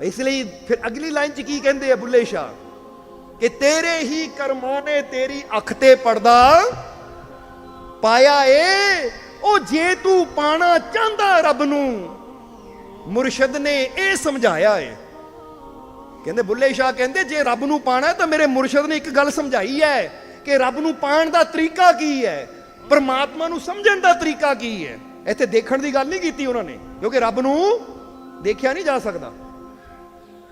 ਇਸ ਲਈ ਫਿਰ ਅਗਲੀ ਲਾਈਨ 'ਚ ਕੀ ਕਹਿੰਦੇ ਆ ਬੁੱਲੇ ਸ਼ਾਹ? ਕਿ ਤੇਰੇ ਹੀ ਕਰਮਾਂ ਨੇ ਤੇਰੀ ਅੱਖ ਤੇ ਪਰਦਾ ਪਾਇਆ ਏ, ਉਹ ਜੇ ਤੂੰ ਪਾਣਾ ਚਾਹੁੰਦਾ ਰੱਬ ਨੂੰ, ਮੁਰਸ਼ਿਦ ਨੇ ਇਹ ਸਮਝਾਇਆ ਏ। ਕਹਿੰਦੇ ਬੁੱਲੇ ਸ਼ਾਹ ਕਹਿੰਦੇ, ਜੇ ਰੱਬ ਨੂੰ ਪਾਣਾ ਤਾਂ ਮੇਰੇ ਮੁਰਸ਼ਿਦ ਨੇ ਇੱਕ ਗੱਲ ਸਮਝਾਈ ਹੈ ਕਿ ਰੱਬ ਨੂੰ ਪਾਣ ਦਾ ਤਰੀਕਾ ਕੀ ਹੈ? ਪਰਮਾਤਮਾ ਨੂੰ ਸਮਝਣ ਦਾ ਤਰੀਕਾ ਕੀ ਹੈ? ਇੱਥੇ ਦੇਖਣ ਦੀ ਗੱਲ ਨਹੀਂ ਕੀਤੀ ਉਹਨਾਂ ਨੇ ਕਿਉਂਕਿ ਰੱਬ ਨੂੰ ਦੇਖਿਆ ਨਹੀਂ ਜਾ ਸਕਦਾ।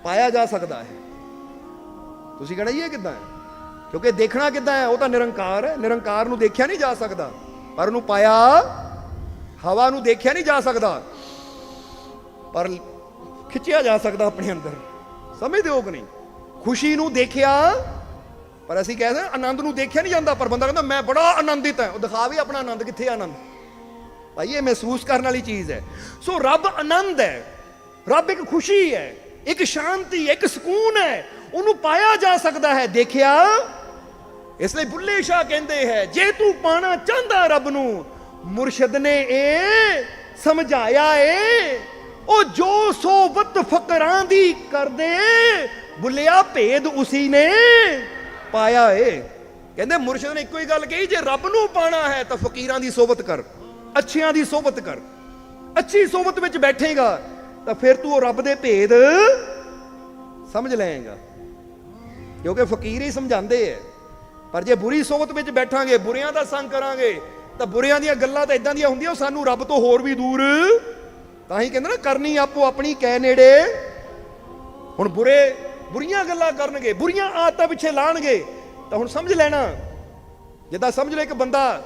ਪਾਇਆ ਜਾ ਸਕਦਾ ਹੈ। ਤੁਸੀਂ ਕਹਣਾ ਇਹ ਕਿੱਦਾਂ ਹੈ? ਕਿਉਂਕਿ ਦੇਖਣਾ ਕਿੱਦਾਂ ਹੈ? ਉਹ ਤਾਂ ਨਿਰੰਕਾਰ ਹੈ। ਨਿਰੰਕਾਰ ਨੂੰ ਦੇਖਿਆ ਨਹੀਂ ਜਾ ਸਕਦਾ ਪਰ ਉਹਨੂੰ ਪਾਇਆ ਹਵਾ ਨੂੰ ਦੇਖਿਆ ਨਹੀਂ ਜਾ ਸਕਦਾ ਪਰ ਖਿੱਚਿਆ ਜਾ ਸਕਦਾ ਆਪਣੇ ਅੰਦਰ। ਸਮਝਦੇ ਹੋ ਕਿ ਨਹੀਂ? ਖੁਸ਼ੀ ਨੂੰ ਦੇਖਿਆ ਪਰ ਅਸੀਂ ਕਹਿੰਦੇ ਹਾਂ, ਆਨੰਦ ਨੂੰ ਦੇਖਿਆ ਨਹੀਂ ਜਾਂਦਾ ਪਰ ਬੰਦਾ ਕਹਿੰਦਾ ਮੈਂ ਬੜਾ ਆਨੰਦਿਤ ਹਾਂ। ਉਹ ਦਿਖਾ ਵੀ ਆਪਣਾ ਆਨੰਦ ਕਿੱਥੇ ਆਨੰਦ? ਭਾਈ, ਇਹ ਮਹਿਸੂਸ ਕਰਨ ਵਾਲੀ ਚੀਜ਼ ਹੈ। ਸੋ ਰੱਬ ਆਨੰਦ ਹੈ। ਰੱਬ ਇੱਕ ਖੁਸ਼ੀ ਹੈ, ਇੱਕ ਸ਼ਾਂਤੀ ਇੱਕ ਸਕੂਨ ਹੈ। ਉਹਨੂੰ ਪਾਇਆ ਜਾ ਸਕਦਾ ਹੈ। ਦੇਖਿਆ, ਇਸ ਲਈ ਬੁੱਲੇ ਸ਼ਾਹ ਕਹਿੰਦੇ ਹੈ, ਜੇ ਤੂੰ ਪਾਣਾ ਚਾਹੁੰਦਾ ਰੱਬ ਨੂੰ, ਮੁਰਸ਼ਿਦ ਨੇ ਇਹ ਸਮਝਾਇਆ ਏ, ਉਹ ਜੋ ਸੋਬਤ ਫਕਰਾਂ ਦੀ ਕਰਦੇ, ਬੁੱਲਿਆ ਭੇਦ ਉਸੀ ਨੇ ਪਾਇਆ ਏ। ਕਹਿੰਦੇ ਮੁਰਸ਼ਿਦ ਨੇ ਇੱਕੋ ਹੀ ਗੱਲ ਕਹੀ, ਜੇ ਰੱਬ ਨੂੰ ਪਾਣਾ ਹੈ ਤਾਂ ਫਕੀਰਾਂ ਦੀ ਸੋਬਤ ਕਰ। ਅੱਛਿਆਂ ਦੀ ਸੋਬਤ ਕਰ। ਅੱਛੀ ਸੋਬਤ ਵਿੱਚ ਬੈਠੇਗਾ, ਤਾਂ ਫਿਰ ਤੂੰ ਉਹ ਰੱਬ ਦੇ ਭੇਦ ਸਮਝ ਲਏਗਾ। ਕਿਉਂਕਿ ਫਕੀਰ ਹੀ ਸਮਝਾਉਂਦੇ ਐ, ਪਰ ਜੇ ਬੁਰੀ ਸੋਬਤ ਵਿੱਚ ਬੈਠਾਂਗੇ, ਬੁਰਿਆਂ ਦਾ ਸੰਗ ਕਰਾਂਗੇ, ਤਾਂ ਬੁਰਿਆਂ ਦੀਆਂ ਗੱਲਾਂ ਤਾਂ ਇਦਾਂ ਦੀਆਂ ਹੁੰਦੀਆਂ, ਉਹ ਸਾਨੂੰ ਰੱਬ ਤੋਂ ਹੋਰ ਵੀ ਦੂਰ। ਤਾਂ ਹੀ ਕਹਿੰਦੇ ਨਾ, ਕਰਨੀ ਆਪੋ ਆਪਣੀ ਕਹਿ ਨੇੜੇ। ਹੁਣ ਬੁਰੇ, ਬੁਰੀਆਂ ਗੱਲਾਂ ਕਰਨਗੇ, ਬੁਰੀਆਂ ਆਦਤਾਂ ਪਿੱਛੇ ਲਾਣਗੇ, ਤਾਂ ਹੁਣ ਸਮਝ ਲੈਣਾ। ਜਿੱਦਾਂ ਸਮਝ ਲੈ ਇੱਕ ਬੰਦਾ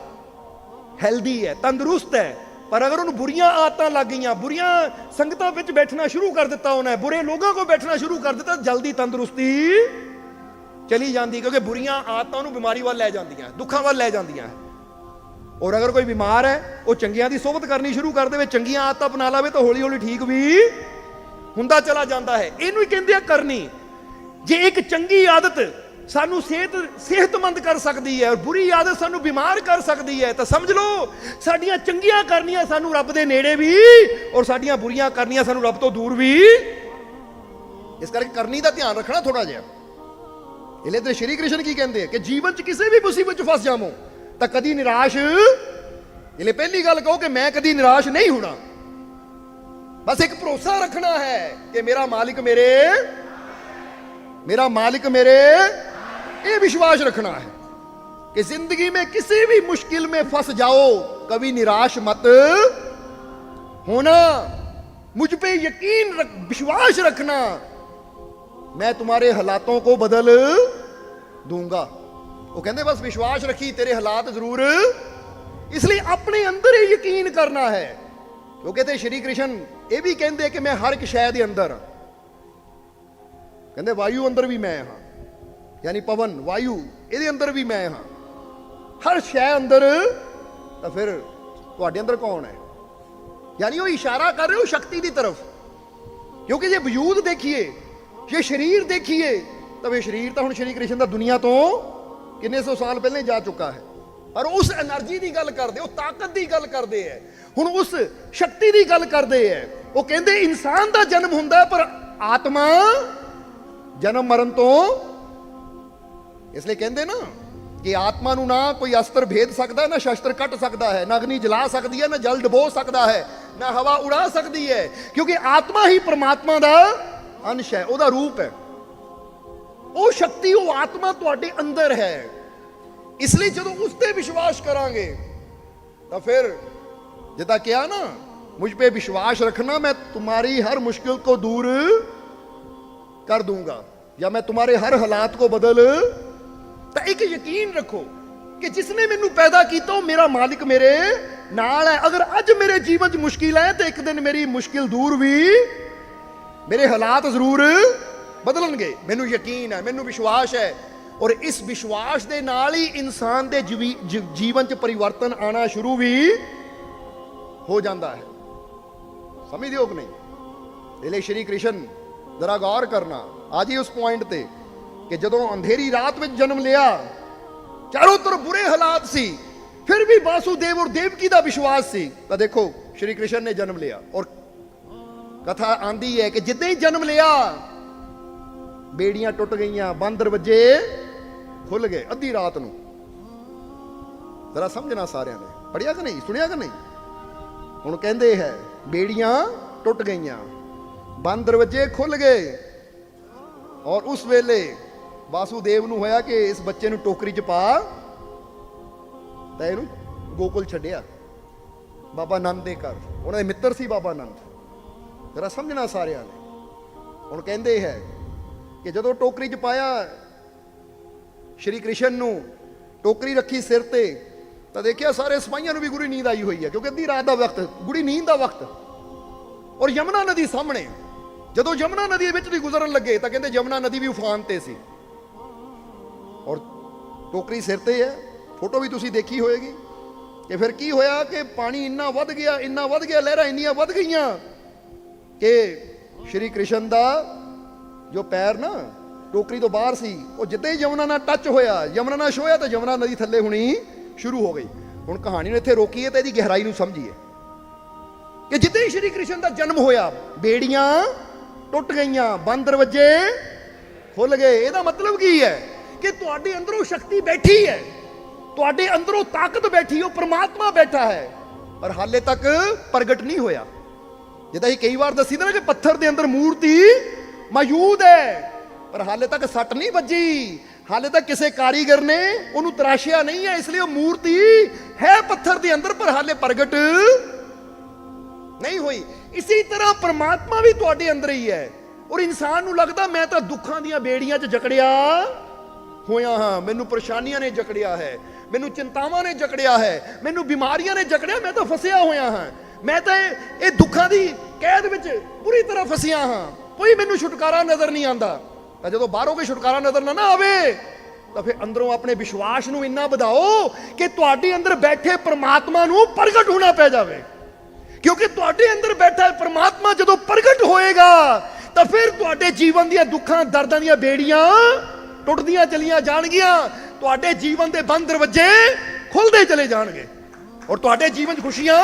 ਹੈਲਦੀ ਹੈ, ਤੰਦਰੁਸਤ ਹੈ। ਪਰ ਅਗਰ ਉਹਨੂੰ ਬੁਰੀਆਂ ਆਦਤਾਂ ਲੱਗ ਗਈਆਂ, ਬੁਰੀਆਂ ਸੰਗਤਾਂ ਵਿੱਚ ਬੈਠਣਾ ਸ਼ੁਰੂ ਕਰ ਦਿੱਤਾ ਉਹਨੇ, ਬੁਰੇ ਲੋਕਾਂ ਕੋਲ ਬੈਠਣਾ ਸ਼ੁਰੂ ਕਰ ਦਿੱਤਾ, ਜਲਦੀ ਤੰਦਰੁਸਤੀ ਚਲੀ ਜਾਂਦੀ ਕਿਉਂਕਿ ਬੁਰੀਆਂ ਆਦਤਾਂ ਉਹਨੂੰ ਬਿਮਾਰੀ ਵੱਲ ਲੈ ਜਾਂਦੀਆਂ, ਦੁੱਖਾਂ ਵੱਲ ਲੈ ਜਾਂਦੀਆਂ। ਔਰ ਅਗਰ ਕੋਈ ਬਿਮਾਰ ਹੈ, ਉਹ ਚੰਗੀਆਂ ਦੀ ਸੋਬਤ ਕਰਨੀ ਸ਼ੁਰੂ ਕਰ ਦੇਵੇ, ਚੰਗੀਆਂ ਆਦਤਾਂ ਅਪਣਾ ਲਾਵੇ ਤਾਂ ਹੌਲੀ ਹੌਲੀ ਠੀਕ ਵੀ ਹੁੰਦਾ ਚਲਾ ਜਾਂਦਾ ਹੈ। ਇਹਨੂੰ ਹੀ ਕਹਿੰਦੇ ਆ ਕਰਨੀ। ਜੇ ਇੱਕ ਚੰਗੀ ਆਦਤ ਸਾਨੂੰ ਸਿਹਤ, ਸਿਹਤਮੰਦ ਕਰ ਸਕਦੀ ਹੈ ਔਰ ਬੁਰੀ ਆਦਤ ਸਾਨੂੰ ਬਿਮਾਰ ਕਰ ਸਕਦੀ ਹੈ, ਤਾਂ ਸਮਝ ਲਓ, ਸਾਡੀਆਂ ਚੰਗੀਆਂ ਕਰਨੀਆਂ ਸਾਨੂੰ ਰੱਬ ਦੇ ਨੇੜੇ ਵੀ ਔਰ ਸਾਡੀਆਂ ਬੁਰੀਆਂ ਕਰਨੀਆਂ ਸਾਨੂੰ ਰੱਬ ਤੋਂ ਦੂਰ ਵੀ। ਇਸ ਕਰਕੇ ਕਰਨੀ ਦਾ ਧਿਆਨ ਰੱਖਣਾ ਥੋੜਾ ਜਿਹਾ। ਇਹ ਲਈ ਤੇ ਸ਼੍ਰੀ ਕ੍ਰਿਸ਼ਨ ਕੀ ਕਹਿੰਦੇ ਆ ਕਿ ਜੀਵਨ 'ਚ ਕਿਸੇ ਵੀ ਮੁਸੀਬਤ 'ਚ ਫਸ ਜਾਵੋ, ਤਾਂ ਕਦੀ ਨਿਰਾਸ਼। ਇਹ ਪਹਿਲੀ ਗੱਲ ਕਹੋ ਕਿ ਮੈਂ ਕਦੀ ਨਿਰਾਸ਼ ਨਹੀਂ ਹੋਣਾ। ਬਸ ਇੱਕ ਭਰੋਸਾ ਰੱਖਣਾ ਹੈ ਕਿ ਮੇਰਾ ਮਾਲਿਕ ਮੇਰੇ, ਮੇਰਾ ਮਾਲਿਕ ਮੇਰੇ ये विश्वास रखना है कि ज़िंदगी में किसी भी मुश्किल में फंस जाओ, कभी निराश मत होना। मुझ पे यकीन रख, विश्वास रखना। मैं तुम्हारे हालातों को बदल दूँगा। वो कहते बस विश्वास रखी, तेरे हालात ज़रूर। इसलिए अपने अंदर ही यकीन करना है। वो कहते श्री कृष्ण, ये भी कहें कि मैं हर एक शहर के अंदर। कहते वायु अंदर भी मैं हाँ ਯਾਨੀ ਪਵਨ, ਵਾਯੂ, ਇਹਦੇ ਅੰਦਰ ਵੀ ਮੈਂ ਹਾਂ। ਹਰ ਸ਼ੈ ਅੰਦਰ, ਤਾਂ ਫਿਰ ਤੁਹਾਡੇ ਅੰਦਰ ਕੌਣ ਹੈ? ਯਾਨੀ ਉਹ ਇਸ਼ਾਰਾ ਕਰ ਰਹੇ ਹੋ ਸ਼ਕਤੀ ਦੀ ਤਰਫ। ਕਿਉਂਕਿ ਜੇ ਵਜੂਦ ਦੇਖੀਏ, ਜੇ ਸਰੀਰ ਦੇਖੀਏ, ਤਾਂ ਇਹ ਸਰੀਰ ਤਾਂ ਹੁਣ ਸ਼੍ਰੀ ਕ੍ਰਿਸ਼ਨ ਦਾ ਦੁਨੀਆ ਤੋਂ ਕਿੰਨੇ ਸੌ ਸਾਲ ਪਹਿਲੇ ਜਾ ਚੁੱਕਾ ਹੈ। ਪਰ ਉਸ એનર્ਜੀ ਦੀ ਗੱਲ ਕਰਦੇ, ਉਹ ਤਾਕਤ ਦੀ ਗੱਲ ਕਰਦੇ ਐ ਹੁਣ ਉਸ ਸ਼ਕਤੀ ਦੀ ਗੱਲ ਕਰਦੇ ਐ ਉਹ ਕਹਿੰਦੇ ਇਨਸਾਨ ਦਾ ਜਨਮ ਹੁੰਦਾ ਪਰ ਆਤਮਾ ਜਨਮ ਮਰਨ ਤੋਂ ਇਸ ਲਈ ਕਹਿੰਦੇ ਨਾ ਕਿ ਆਤਮਾ ਨੂੰ ਨਾ ਕੋਈ ਅਸਤਰ ਭੇਦ ਸਕਦਾ ਨਾ ਸ਼ਸਤਰ ਕੱਟ ਸਕਦਾ ਹੈ ਨਾ ਅਗਨੀ ਜਲਾ ਸਕਦੀ ਹੈ ਨਾ ਜਲ ਡਬੋ ਸਕਦਾ ਹੈ ਨਾ ਹਵਾ ਉਡਾ ਸਕਦੀ ਹੈ ਕਿਉਂਕਿ ਆਤਮਾ ਹੀ ਪ੍ਰਮਾਤਮਾ ਦਾ ਅੰਸ਼ ਹੈ ਉਹਦਾ ਰੂਪ ਹੈ ਉਹ ਸ਼ਕਤੀ ਉਹ ਆਤਮਾ ਤੁਹਾਡੇ ਅੰਦਰ ਹੈ ਇਸ ਲਈ ਜਦੋਂ ਉਸ ਤੇ ਵਿਸ਼ਵਾਸ ਕਰਾਂਗੇ ਤਾਂ ਫਿਰ ਜਿੱਦਾਂ ਕਿਹਾ ਨਾ ਮੁਝ पे विश्वास रखना मैं तुम्हारी हर मुश्किल को दूर कर दूंगा या मैं तुम्हारे हर हालात को बदल ਤਾਂ ਇੱਕ ਯਕੀਨ ਰੱਖੋ ਕਿ ਜਿਸਨੇ ਮੈਨੂੰ ਪੈਦਾ ਕੀਤਾ, ਉਹ ਮੇਰਾ ਮਾਲਿਕ ਮੇਰੇ ਨਾਲ ਹੈ। ਅਗਰ ਅੱਜ ਮੇਰੇ ਜੀਵਨ 'ਚ ਮੁਸ਼ਕਿਲ ਹੈ, ਤੇ ਇੱਕ ਦਿਨ ਮੇਰੀ ਮੁਸ਼ਕਿਲ ਦੂਰ ਵੀ ਮੇਰੇ ਹਾਲਾਤ ਜ਼ਰੂਰ ਬਦਲਣਗੇ। ਮੈਨੂੰ ਯਕੀਨ ਹੈ, ਮੈਨੂੰ ਵਿਸ਼ਵਾਸ ਹੈ ਔਰ ਇਸ ਵਿਸ਼ਵਾਸ ਦੇ ਨਾਲ ਹੀ ਇਨਸਾਨ ਦੇ ਜੀਵੀ- ਜੀਵਨ 'ਚ ਪਰਿਵਰਤਨ ਆਣਾ ਸ਼ੁਰੂ ਵੀ ਹੋ ਜਾਂਦਾ ਹੈ। ਸਮਝਦੇ ਹੋ ਕਿ ਨਹੀਂ? ਇਹ ਲਈ ਸ਼੍ਰੀ ਕ੍ਰਿਸ਼ਨ, ਜ਼ਰਾ ਗੌਰ ਕਰਨਾ। ਅੱਜ ਹੀ ਉਸ ਪੁਆਇੰਟ ਤੇ। ਕਿ ਜਦੋਂ ਅੰਧੇਰੀ ਰਾਤ ਵਿੱਚ ਜਨਮ ਲਿਆ, ਚਾਰੋਂ ਤਰਫ ਬੁਰੇ ਹਾਲਾਤ ਸੀ, ਫਿਰ ਵੀ ਵਾਸੂਦੇਵ ਔਰ ਦੇਵਕੀ ਦਾ ਵਿਸ਼ਵਾਸ ਸੀ। ਤਾਂ ਦੇਖੋ, ਸ਼੍ਰੀ ਕ੍ਰਿਸ਼ਨ ਨੇ ਜਨਮ ਲਿਆ ਔਰ ਕਥਾ ਆਂਦੀ ਹੈ ਕਿ ਜਿੱਦਾਂ ਹੀ ਜਨਮ ਲਿਆ, ਬੇੜੀਆਂ ਟੁੱਟ ਗਈਆਂ ਬਾਂਦਰ ਵੱਜੇ ਖੁੱਲ ਗਏ ਅੱਧੀ ਰਾਤ ਨੂੰ। ਜ਼ਰਾ ਸਮਝਣਾ ਸਾਰਿਆਂ ਨੇ। ਪੜਿਆ ਕਿ ਨਹੀਂ? ਸੁਣਿਆ ਕਿ ਨਹੀਂ? ਹੁਣ ਕਹਿੰਦੇ ਹੈ, ਬੇੜੀਆਂ ਟੁੱਟ ਗਈਆਂ, ਬੰਦ ਦਰਵਾਜ਼ੇ ਖੁੱਲ ਗਏ ਔਰ ਉਸ ਵੇਲੇ ਵਾਸੂਦੇਵ ਨੂੰ ਹੋਇਆ ਕਿ ਇਸ ਬੱਚੇ ਨੂੰ ਟੋਕਰੀ 'ਚ ਪਾ ਤਾਂ ਇਹਨੂੰ ਗੋਕੁਲ ਛੱਡਿਆ। ਬਾਬਾ ਨੰਦ ਦੇ ਘਰ। ਉਹਨਾਂ ਦੇ ਮਿੱਤਰ ਸੀ ਬਾਬਾ ਨੰਦ। ਜਰਾ ਸਮਝਣਾ ਸਾਰਿਆਂ ਨੇ। ਹੁਣ ਕਹਿੰਦੇ ਹੈ ਕਿ ਜਦੋਂ ਟੋਕਰੀ 'ਚ ਪਾਇਆ ਸ਼੍ਰੀ ਕ੍ਰਿਸ਼ਨ ਨੂੰ ਟੋਕਰੀ ਰੱਖੀ ਸਿਰ ਤੇ, ਤਾਂ ਦੇਖਿਆ ਸਾਰੇ ਸਿਪਾਹੀਆਂ ਨੂੰ ਵੀ ਗੁਰੀ ਨੀਂਦ ਆਈ ਹੋਈ ਹੈ, ਕਿਉਂਕਿ ਅੱਧੀ ਰਾਤ ਦਾ ਵਕਤ ਗੁੜੀ ਨੀਂਦ ਦਾ ਵਕਤ। ਔਰ ਯਮਨਾ ਨਦੀ ਸਾਹਮਣੇ, ਜਦੋਂ ਯਮਨਾ ਨਦੀ ਦੇ ਵਿੱਚ ਦੀ ਗੁਜ਼ਰਨ ਲੱਗੇ, ਤਾਂ ਕਹਿੰਦੇ ਯਮਨਾ ਨਦੀ ਵੀ ਉਫਾਨ ਤੇ ਸੀ। ਟੋਕਰੀ ਸਿਰ ਤੇ ਹੈ। ਫੋਟੋ ਵੀ ਤੁਸੀਂ ਦੇਖੀ ਹੋਏਗੀ ਕਿ ਫਿਰ ਕੀ ਹੋਇਆ ਕਿ ਪਾਣੀ ਇੰਨਾ ਵੱਧ ਗਿਆ, ਇੰਨਾ ਵੱਧ ਗਿਆ, ਲਹਿਰਾਂ ਇੰਨੀਆਂ ਵੱਧ ਗਈਆਂ ਕਿ ਸ਼੍ਰੀ ਕ੍ਰਿਸ਼ਨ ਦਾ ਜੋ ਪੈਰ ਨਾ ਟੋਕਰੀ ਤੋਂ ਬਾਹਰ ਸੀ, ਉਹ ਜਿੱਦਾਂ ਹੀ ਯਮੁਨਾ ਨਾਲ ਟੱਚ ਹੋਇਆ, ਯਮੁਨਾ ਨਾਲ ਛੋਇਆ ਤਾਂ ਯਮੁਨਾ ਨਦੀ ਥੱਲੇ ਹੁਣੀ ਸ਼ੁਰੂ ਹੋ ਗਈ। ਹੁਣ ਕਹਾਣੀ ਨੂੰ ਇੱਥੇ ਰੋਕੀਏ ਤੇ ਇਹਦੀ ਗਹਿਰਾਈ ਨੂੰ ਸਮਝੀਏ ਕਿ ਜਿੱਦਾਂ ਹੀ ਸ਼੍ਰੀ ਕ੍ਰਿਸ਼ਨ ਦਾ ਜਨਮ ਹੋਇਆ, ਬੇੜੀਆਂ ਟੁੱਟ ਗਈਆਂ ਬੰਦ ਦਰਵਾਜ਼ੇ ਖੁੱਲ ਗਏ। ਇਹਦਾ ਮਤਲਬ ਕੀ ਹੈ? ਕਿ ਤੁਹਾਡੇ ਅੰਦਰੋਂ ਸ਼ਕਤੀ ਬੈਠੀ ਹੈ। ਤੁਹਾਡੇ ਅੰਦਰੋਂ ਤਾਕਤ ਬੈਠੀ, ਉਹ ਪ੍ਰਮਾਤਮਾ ਬੈਠਾ ਹੈ। ਪਰ ਹਾਲੇ ਤੱਕ ਪ੍ਰਗਟ ਨਹੀਂ ਹੋਇਆ। ਜਿੱਦਾਂ ਹੀ ਕਈ ਵਾਰ ਦੱਸੀ ਨਾ ਕਿ ਪੱਥਰ ਦੇ ਅੰਦਰ ਮੂਰਤੀ ਮੌਜੂਦ ਹੈ, ਪਰ ਹਾਲੇ ਤੱਕ ਸੱਟ ਨਹੀਂ ਵੱਜੀ। ਹਾਲੇ ਤੱਕ ਕਿਸੇ ਕਾਰੀਗਰ ਨੇ ਉਹਨੂੰ ਤਰਾਸ਼ਿਆ ਨਹੀਂ ਹੈ, ਇਸ ਲਈ ਉਹ ਮੂਰਤੀ ਹੈ ਪੱਥਰ ਦੇ ਅੰਦਰ, ਪਰ ਹਾਲੇ ਪ੍ਰਗਟ ਨਹੀਂ ਹੋਈ। ਇਸੇ ਤਰ੍ਹਾਂ ਪ੍ਰਮਾਤਮਾ ਵੀ ਤੁਹਾਡੇ ਅੰਦਰ ਹੀ ਹੈ। ਔਰ ਇਨਸਾਨ ਨੂੰ ਲੱਗਦਾ, ਮੈਂ ਤਾਂ ਦੁੱਖਾਂ ਦੀਆਂ ਬੇੜੀਆਂ 'ਚ ਜਕੜਿਆ। ਹੋਇਆ ਹਾਂ। ਮੈਨੂੰ ਪਰੇਸ਼ਾਨੀਆਂ ਨੇ ਜਕੜਿਆ ਹੈ। ਮੈਨੂੰ ਚਿੰਤਾਵਾਂ ਨੇ ਜਕੜਿਆ ਹੈ। ਮੈਨੂੰ ਬਿਮਾਰੀਆਂ ਨੇ ਜਕੜਿਆ। ਮੈਂ ਤਾਂ ਫਸਿਆ ਹੋਇਆ ਹਾਂ। ਮੈਂ ਤਾਂ ਇਹ ਦੁੱਖਾਂ ਦੀ ਕੈਦ ਵਿੱਚ ਪੂਰੀ ਤਰ੍ਹਾਂ ਫਸਿਆ ਹਾਂ। ਕੋਈ ਮੈਨੂੰ ਛੁਟਕਾਰਾ ਨਜ਼ਰ ਨਹੀਂ ਆਂਦਾ ਤਾਂ ਜਦੋਂ ਬਾਹਰੋਂ ਕੋਈ ਛੁਟਕਾਰਾ ਨਜ਼ਰ ਨਾ ਆਵੇ, ਤਾਂ ਫਿਰ ਅੰਦਰੋਂ ਆਪਣੇ ਵਿਸ਼ਵਾਸ ਨੂੰ ਇੰਨਾ ਵਧਾਓ ਕਿ ਤੁਹਾਡੇ ਅੰਦਰ ਬੈਠੇ ਪ੍ਰਮਾਤਮਾ ਨੂੰ ਪ੍ਰਗਟ ਹੋਣਾ ਪੈ ਜਾਵੇ। ਕਿਉਂਕਿ ਤੁਹਾਡੇ ਅੰਦਰ ਬੈਠਾ ਹੈ ਪ੍ਰਮਾਤਮਾ ਜਦੋਂ ਪ੍ਰਗਟ ਹੋਏਗਾ, ਤਾਂ ਫਿਰ ਤੁਹਾਡੇ ਜੀਵਨ ਦੀਆਂ ਦੁੱਖਾਂ, ਦਰਦਾਂ ਦੀਆਂ ਬੇੜੀਆਂ ਟੁੱਟਦੀਆਂ ਚਲੀਆਂ ਜਾਣਗੀਆਂ, ਤੁਹਾਡੇ ਜੀਵਨ ਦੇ ਬੰਦ ਦਰਵਾਜ਼ੇ ਖੁੱਲਦੇ ਚਲੇ ਜਾਣਗੇ। ਔਰ ਤੁਹਾਡੇ ਜੀਵਨ 'ਚ ਖੁਸ਼ੀਆਂ